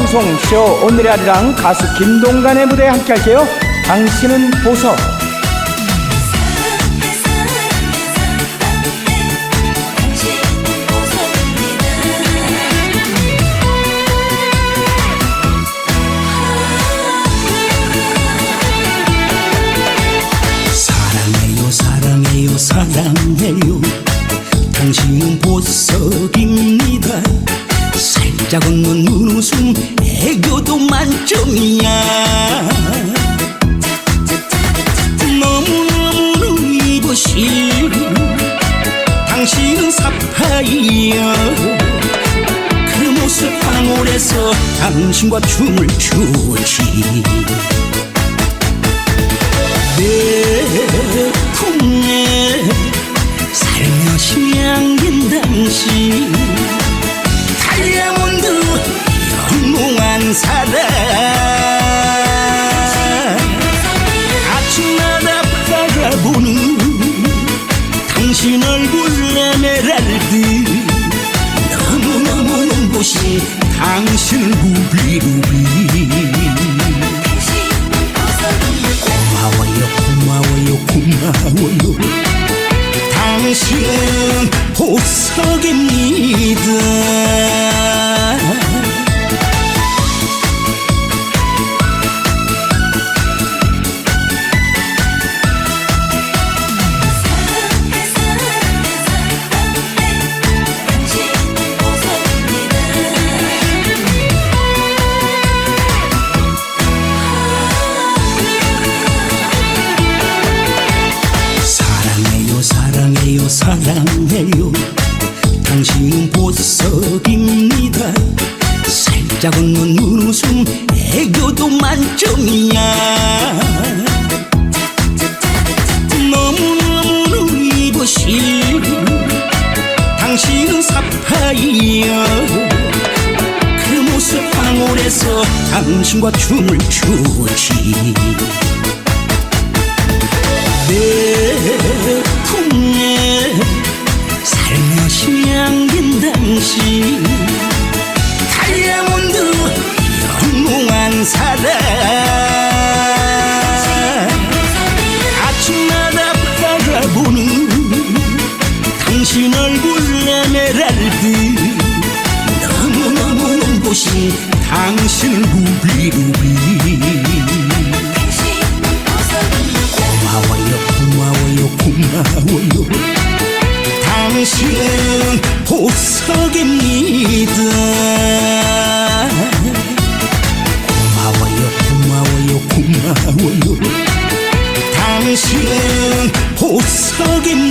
가요방송 쇼 오늘의 아리랑 가수 김동관의 무대에 함께 할게요. 당신은 보석. 사랑해요 당신은 보석입니다 살짝 웃는 눈웃음 애교도 만점이야. 너무너무 입으신 당신은 사파이어. 그 모습 방울에서 당신과 춤을 추지. 내 품에 살며시 안긴 당신 눈부신 당신을 루비루비. 고마워요 고마워요 고마워요. 당신은 보석입니다 보석입니다. 살짝 웃는 눈웃음 애교도 만점이야. 너무너무 입으신 당신은 사파이어. 그 모습 방울에서 당신과 춤을 추지. 내 눈부신 당신 루비루비. 고마워요 고마워요 고마워요. 당신은 보석입니다. 고마워요 고마워요 고마워요. 당신은 보석입니다